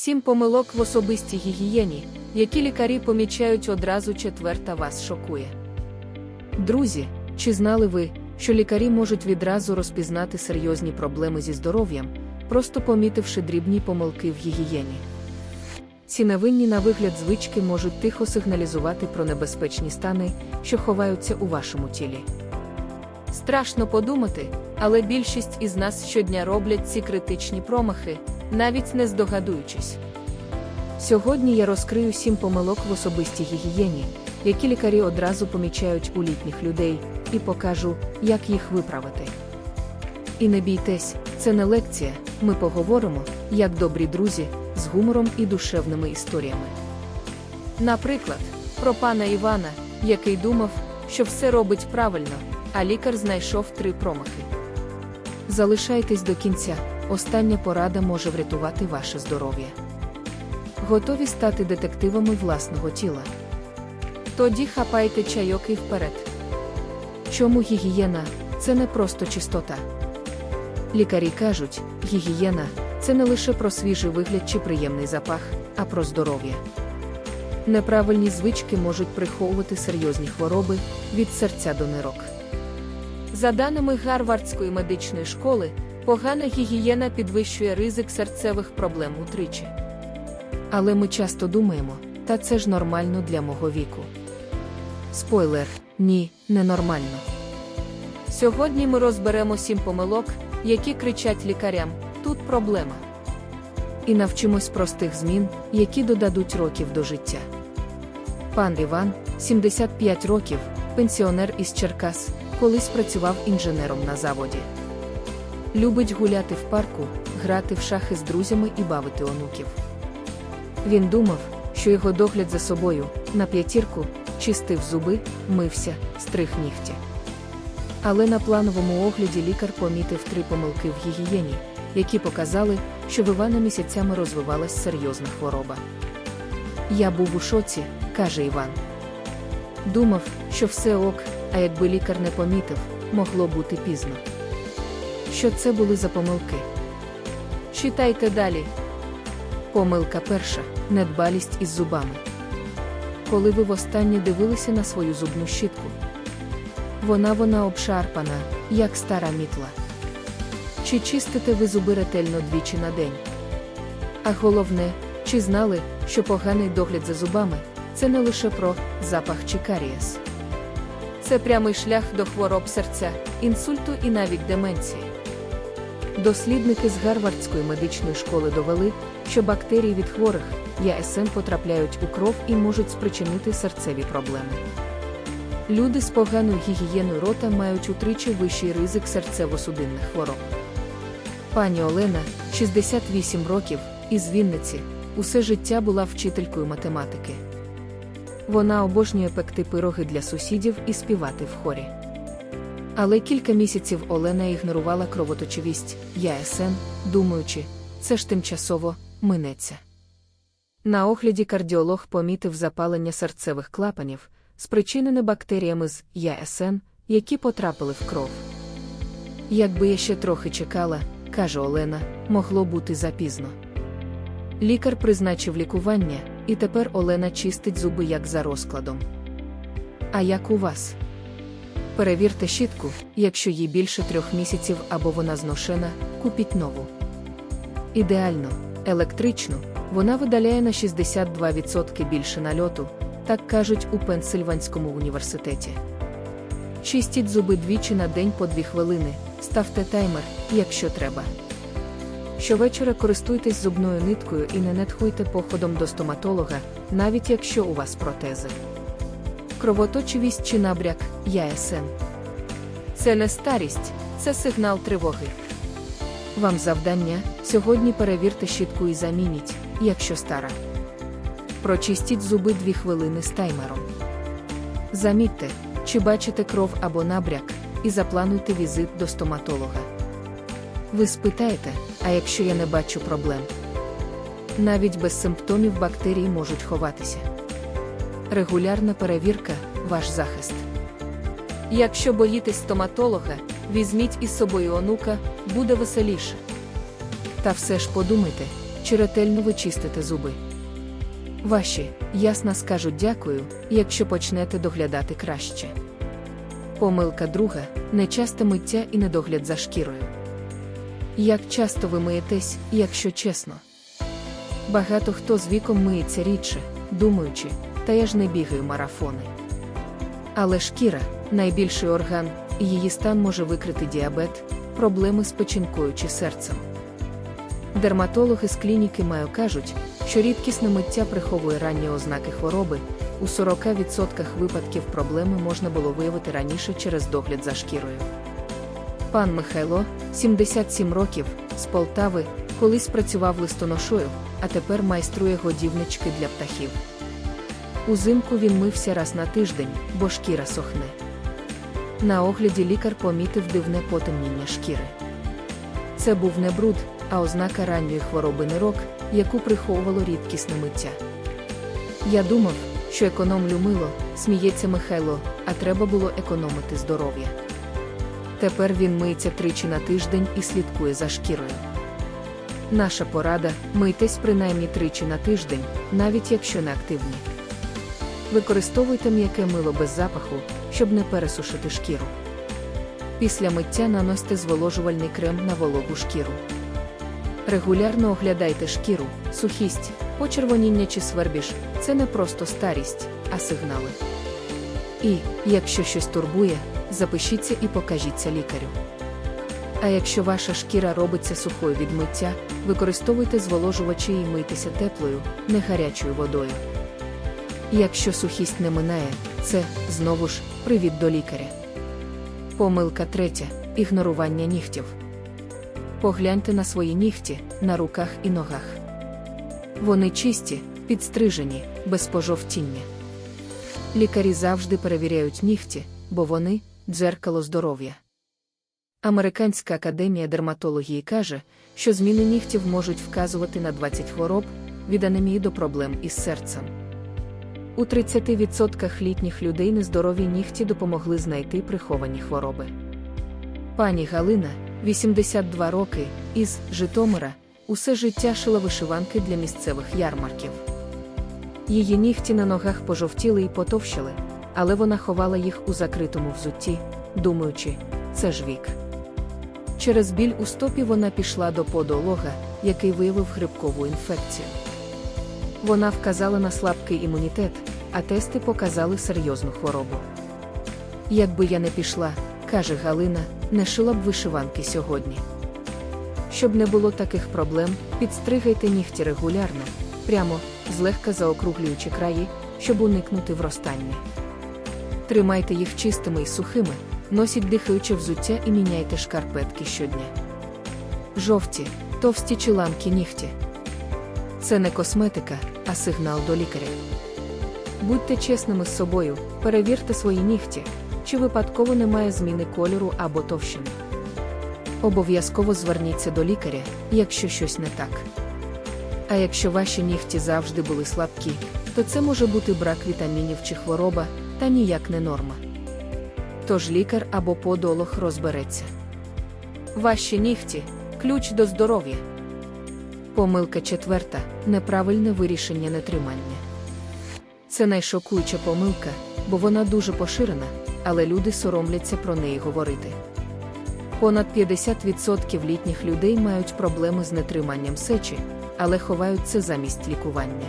Сім помилок в особистій гігієні, які лікарі помічають одразу четверта вас шокує. Друзі, чи знали ви, що лікарі можуть відразу розпізнати серйозні проблеми зі здоров'ям, просто помітивши дрібні помилки в гігієні? Ці невинні на вигляд звички можуть тихо сигналізувати про небезпечні стани, що ховаються у вашому тілі. Страшно подумати, але більшість із нас щодня роблять ці критичні промахи, навіть не здогадуючись. Сьогодні я розкрию сім помилок в особистій гігієні, які лікарі одразу помічають у літніх людей, і покажу, як їх виправити. І не бійтесь, це не лекція, ми поговоримо, як добрі друзі, з гумором і душевними історіями. Наприклад, про пана Івана, який думав, що все робить правильно, а лікар знайшов три промахи. Залишайтесь до кінця, остання порада може врятувати ваше здоров'я. Готові стати детективами власного тіла. Тоді хапайте чайок і вперед. Чому гігієна це не просто чистота. Лікарі кажуть, гігієна це не лише про свіжий вигляд чи приємний запах, а про здоров'я. Неправильні звички можуть приховувати серйозні хвороби від серця до нирок. За даними Гарвардської медичної школи, погана гігієна підвищує ризик серцевих проблем утричі. Але ми часто думаємо, та це ж нормально для мого віку. Спойлер, ні, не нормально. Сьогодні ми розберемо сім помилок, які кричать лікарям, тут проблема. І навчимось простих змін, які додадуть років до життя. Пан Іван, 75 років, пенсіонер із Черкас, колись працював інженером на заводі. Любить гуляти в парку, грати в шахи з друзями і бавити онуків. Він думав, що його догляд за собою на п'ятірку чистив зуби, мився, стриг нігті. Але на плановому огляді лікар помітив три помилки в гігієні, які показали, що в Івана місяцями розвивалась серйозна хвороба. Я був у шоці, каже Іван. Думав, що все ок, а якби лікар не помітив, могло бути пізно. Що це були за помилки? Читайте далі. Помилка перша недбалість із зубами. Коли ви востаннє дивилися на свою зубну щітку, вона вона обшарпана, як стара мітла. Чи чистите ви зуби ретельно двічі на день? А головне, чи знали, що поганий догляд за зубами це не лише про запах чи карієс. Це прямий шлях до хвороб серця, інсульту і навіть деменції. Дослідники з Гарвардської медичної школи довели, що бактерії від хворих ЯСН потрапляють у кров і можуть спричинити серцеві проблеми. Люди з поганою гігієною рота мають утричі вищий ризик серцево-судинних хвороб. Пані Олена, 68 років, із Вінниці, усе життя була вчителькою математики. Вона обожнює пекти пироги для сусідів і співати в хорі. Але кілька місяців Олена ігнорувала кровоточивість, ЯСН, думаючи, це ж тимчасово минеться. На огляді кардіолог помітив запалення серцевих клапанів, спричинене бактеріями з ЯСН, які потрапили в кров. Якби я ще трохи чекала, каже Олена, могло бути запізно. Лікар призначив лікування, і тепер Олена чистить зуби як за розкладом. А як у вас? Перевірте щітку, якщо їй більше трьох місяців або вона зношена, купіть нову. Ідеально, електричну, вона видаляє на 62% більше нальоту, так кажуть у Пенсильванському університеті. Чистіть зуби двічі на день по 2 хвилини, ставте таймер, якщо треба. Щовечора користуйтесь зубною ниткою і не нетхуйте походом до стоматолога, навіть якщо у вас протези. Кровоточивість чи набряк ЯСН. Це не старість, це сигнал тривоги. Вам завдання сьогодні перевірте щітку і замініть, якщо стара. Прочистіть зуби 2 хвилини з таймером. Замітьте, чи бачите кров або набряк, і заплануйте візит до стоматолога. Ви спитаєте, а якщо я не бачу проблем? Навіть без симптомів бактерії можуть ховатися. Регулярна перевірка ваш захист. Якщо боїтесь стоматолога, візьміть із собою онука, буде веселіше. Та все ж подумайте, чи ретельно ви чистите зуби. Ваші, ясно скажуть дякую, якщо почнете доглядати краще. Помилка друга нечасте миття і недогляд за шкірою. Як часто ви миєтесь, якщо чесно? Багато хто з віком миється рідше, думаючи, та я ж не бігаю марафони. Але шкіра найбільший орган, і її стан може викрити діабет, проблеми з печінкою чи серцем. Дерматологи з клініки Майо кажуть, що рідкісне миття приховує ранні ознаки хвороби. У 40% випадків проблеми можна було виявити раніше через догляд за шкірою. Пан Михайло, 77 років, з Полтави, колись працював листоношою, а тепер майструє годівнички для птахів. Узимку він мився раз на тиждень, бо шкіра сохне. На огляді лікар помітив дивне потемніння шкіри. Це був не бруд, а ознака ранньої хвороби нирок, яку приховувало рідкісне миття. Я думав, що економлю мило, сміється Михайло, а треба було економити здоров'я. Тепер він миється тричі на тиждень і слідкує за шкірою. Наша порада мийтесь принаймні тричі на тиждень, навіть якщо не активні. Використовуйте м'яке мило без запаху, щоб не пересушити шкіру. Після миття наносьте зволожувальний крем на вологу шкіру. Регулярно оглядайте шкіру, сухість, почервоніння чи свербіж це не просто старість, а сигнали. І, якщо щось турбує, запишіться і покажіться лікарю. А якщо ваша шкіра робиться сухою від миття, використовуйте зволожувачі і мийтеся теплою, не гарячою водою. Якщо сухість не минає, це, знову ж, привід до лікаря. Помилка третя ігнорування нігтів. Погляньте на свої нігті на руках і ногах. Вони чисті, підстрижені, без пожовтіння. Лікарі завжди перевіряють нігті, бо вони дзеркало здоров'я. Американська академія дерматології каже, що зміни нігтів можуть вказувати на 20 хвороб від анемії до проблем із серцем. У 30% літніх людей нездорові нігті допомогли знайти приховані хвороби. Пані Галина, 82 роки, із Житомира, усе життя шила вишиванки для місцевих ярмарків. Її нігті на ногах пожовтіли і потовщили, але вона ховала їх у закритому взутті, думаючи, це ж вік. Через біль у стопі вона пішла до подолога, який виявив грибкову інфекцію. Вона вказала на слабкий імунітет, а тести показали серйозну хворобу. Якби я не пішла, каже Галина, не шила б вишиванки сьогодні. Щоб не було таких проблем, підстригайте нігті регулярно, прямо, злегка заокруглюючи краї, щоб уникнути вростання. Тримайте їх чистими і сухими, носіть дихаюче взуття і міняйте шкарпетки щодня. Жовті, товсті чи ламкі нігті. Це не косметика, а сигнал до лікаря. Будьте чесними з собою, перевірте свої нігті, чи випадково немає зміни кольору або товщини. Обов'язково зверніться до лікаря, якщо щось не так. А якщо ваші нігті завжди були слабкі, то це може бути брак вітамінів чи хвороба, та ніяк не норма. Тож лікар або подолог розбереться. Ваші нігті ключ до здоров'я. Помилка четверта неправильне вирішення нетримання. Це найшокуюча помилка, бо вона дуже поширена, але люди соромляться про неї говорити. Понад 50% літніх людей мають проблеми з нетриманням сечі, але ховають це замість лікування.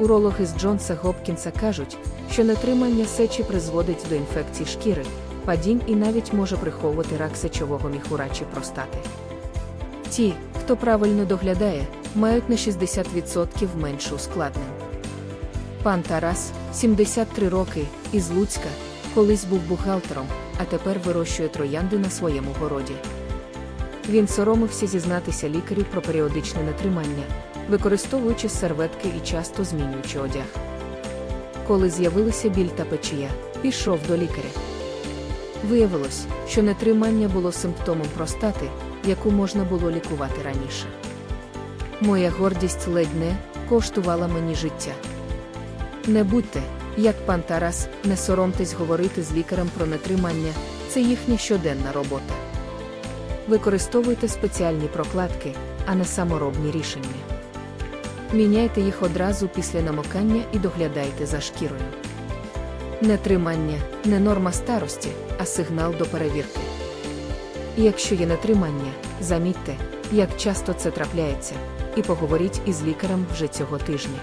Урологи з Джонса Гопкінса кажуть, що нетримання сечі призводить до інфекцій шкіри, падінь і навіть може приховувати рак сечового міхура чи простати. Ті, хто правильно доглядає, мають на 60% менше ускладнень. Пан Тарас, 73 роки, із Луцька, колись був бухгалтером, а тепер вирощує троянди на своєму городі. Він соромився зізнатися лікарю про періодичне нетримання, використовуючи серветки і часто змінюючи одяг. Коли з'явилися біль та печія, пішов до лікаря. Виявилось, що нетримання було симптомом простати, яку можна було лікувати раніше. Моя гордість ледь не коштувала мені життя. Не будьте, як пан Тарас, не соромтесь говорити з лікарем про нетримання, це їхня щоденна робота. Використовуйте спеціальні прокладки, а не саморобні рішення. Міняйте їх одразу після намокання і доглядайте за шкірою. Нетримання не норма старості, а сигнал до перевірки. Якщо є нетримання, замітьте, як часто це трапляється, і поговоріть із лікарем вже цього тижня.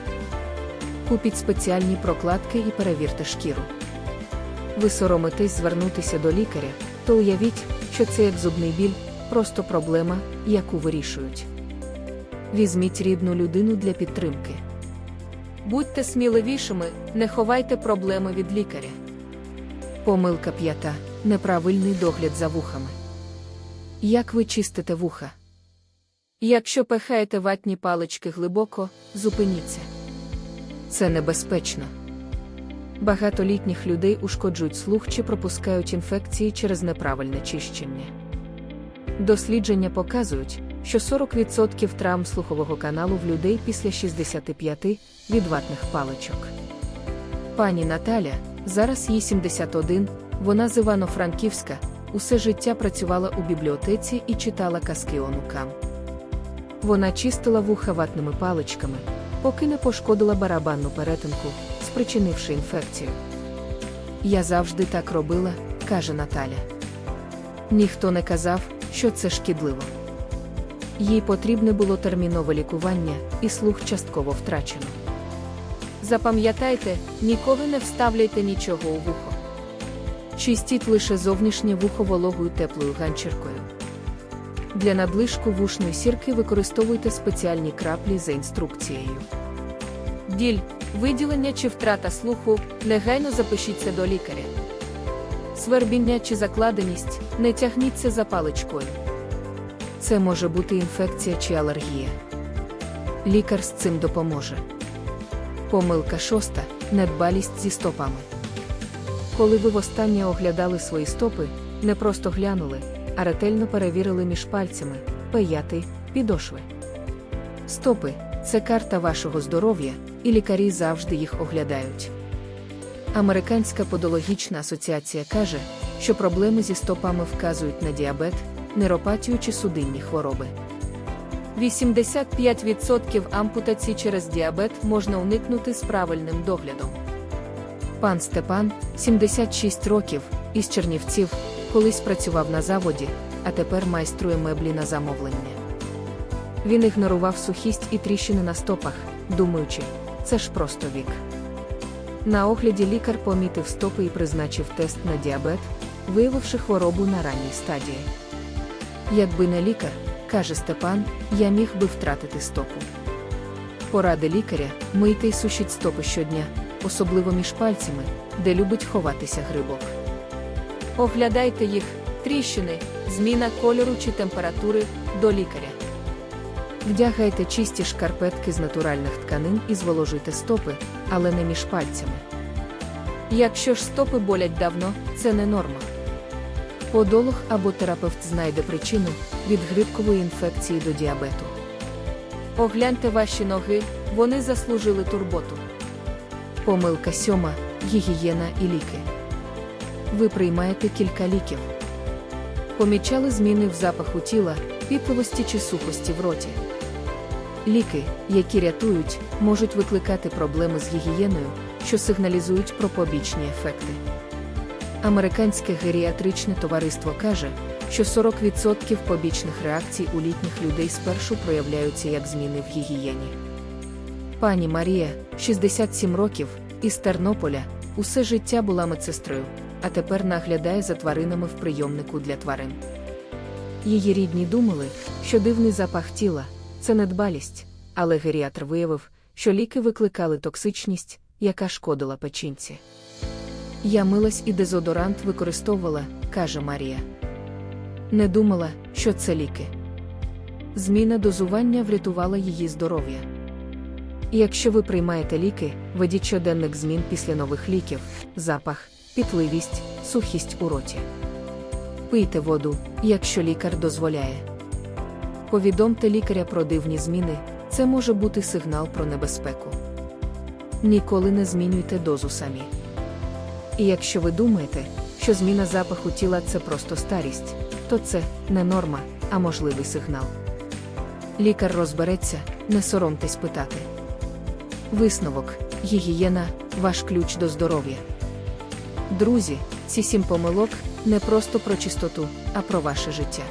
Купіть спеціальні прокладки і перевірте шкіру. Ви соромитесь звернутися до лікаря, то уявіть, що це як зубний біль, просто проблема, яку вирішують. Візьміть рідну людину для підтримки. Будьте сміливішими, не ховайте проблеми від лікаря. Помилка п'ята неправильний догляд за вухами. Як ви чистите вуха? Якщо пихаєте ватні палички глибоко, зупиніться. Це небезпечно. Багато літніх людей ушкоджують слух чи пропускають інфекції через неправильне чищення. Дослідження показують, що 40% травм слухового каналу в людей після 65 від ватних паличок. Пані Наталя, зараз їй 71, вона з Івано-Франківська, усе життя працювала у бібліотеці і читала казки онукам. Вона чистила вуха ватними паличками, поки не пошкодила барабанну перетинку, спричинивши інфекцію. Я завжди так робила, каже Наталя. Ніхто не казав, що це шкідливо. Їй потрібне було термінове лікування, і слух частково втрачено. Запам'ятайте, ніколи не вставляйте нічого у вухо. Чистіть лише зовнішнє вухо вологою теплою ганчіркою. Для надлишку вушної сірки використовуйте спеціальні краплі за інструкцією. Діль, виділення чи втрата слуху, негайно запишіться до лікаря. Свербіння чи закладеність, не тягніться за паличкою. Це може бути інфекція чи алергія. Лікар з цим допоможе. Помилка шоста недбалість зі стопами. Коли ви востаннє оглядали свої стопи, не просто глянули, а ретельно перевірили між пальцями, пияти, підошви. Стопи це карта вашого здоров'я, і лікарі завжди їх оглядають. Американська подологічна асоціація каже, що проблеми зі стопами вказують на діабет, нейропатію чи судинні хвороби. 85% ампутацій через діабет можна уникнути з правильним доглядом. Пан Степан, 76 років, із Чернівців, колись працював на заводі, а тепер майструє меблі на замовлення. Він ігнорував сухість і тріщини на стопах, думаючи, це ж просто вік. На огляді лікар помітив стопи і призначив тест на діабет, виявивши хворобу на ранній стадії. Якби не лікар, каже Степан, я міг би втратити стопу. Поради лікаря мийте й сушіть стопи щодня, особливо між пальцями, де любить ховатися грибок. Оглядайте їх, тріщини, зміна кольору чи температури до лікаря. Вдягайте чисті шкарпетки з натуральних тканин і зволожуйте стопи, але не між пальцями. Якщо ж стопи болять давно, це не норма. Подолог або терапевт знайде причину від грибкової інфекції до діабету. Огляньте ваші ноги, вони заслужили турботу. Помилка сьома гігієна і ліки. Ви приймаєте кілька ліків. Помічали зміни в запаху тіла, пітливості чи сухості в роті. Ліки, які рятують, можуть викликати проблеми з гігієною, що сигналізують про побічні ефекти. Американське геріатричне товариство каже, що 40% побічних реакцій у літніх людей спершу проявляються як зміни в гігієні. Пані Марія, 67 років, із Тернополя, усе життя була медсестрою, а тепер наглядає за тваринами в прийомнику для тварин. Її рідні думали, що дивний запах тіла це недбалість, але геріатр виявив, що ліки викликали токсичність, яка шкодила печінці. Я милась і дезодорант використовувала, каже Марія. Не думала, що це ліки. Зміна дозування врятувала її здоров'я. Якщо ви приймаєте ліки, ведіть щоденник змін після нових ліків, запах, пітливість, сухість у роті. Пийте воду, якщо лікар дозволяє. Повідомте лікаря про дивні зміни, це може бути сигнал про небезпеку. Ніколи не змінюйте дозу самі. І якщо ви думаєте, що зміна запаху тіла це просто старість, то це не норма, а можливий сигнал. Лікар розбереться, не соромтесь питати. Висновок гігієна ваш ключ до здоров'я. Друзі, ці сім помилок не просто про чистоту, а про ваше життя.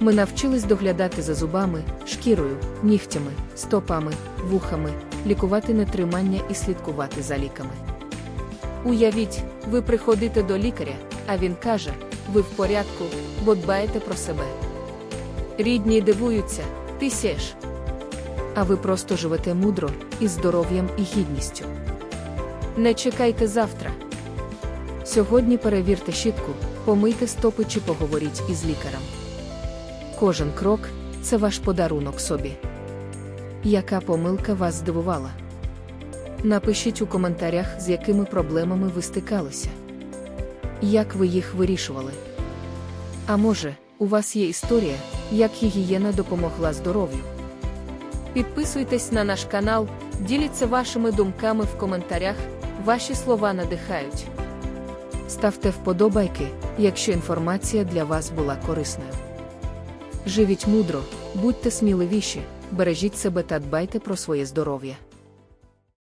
Ми навчились доглядати за зубами, шкірою, нігтями, стопами, вухами, лікувати нетримання і слідкувати за ліками. Уявіть, ви приходите до лікаря, а він каже: ви в порядку, бо дбаєте про себе. Рідні дивуються, ти сєш. А ви просто живете мудро, із здоров'ям і гідністю. Не чекайте завтра. Сьогодні перевірте щітку, помийте стопи чи поговоріть із лікарем. Кожен крок це ваш подарунок собі. Яка помилка вас здивувала? Напишіть у коментарях, з якими проблемами ви стикалися. Як ви їх вирішували? А може, у вас є історія, як гігієна допомогла здоров'ю? Підписуйтесь на наш канал, діліться вашими думками в коментарях, ваші слова надихають. Ставте вподобайки, якщо інформація для вас була корисною. Живіть мудро, будьте сміливіші, бережіть себе та дбайте про своє здоров'я.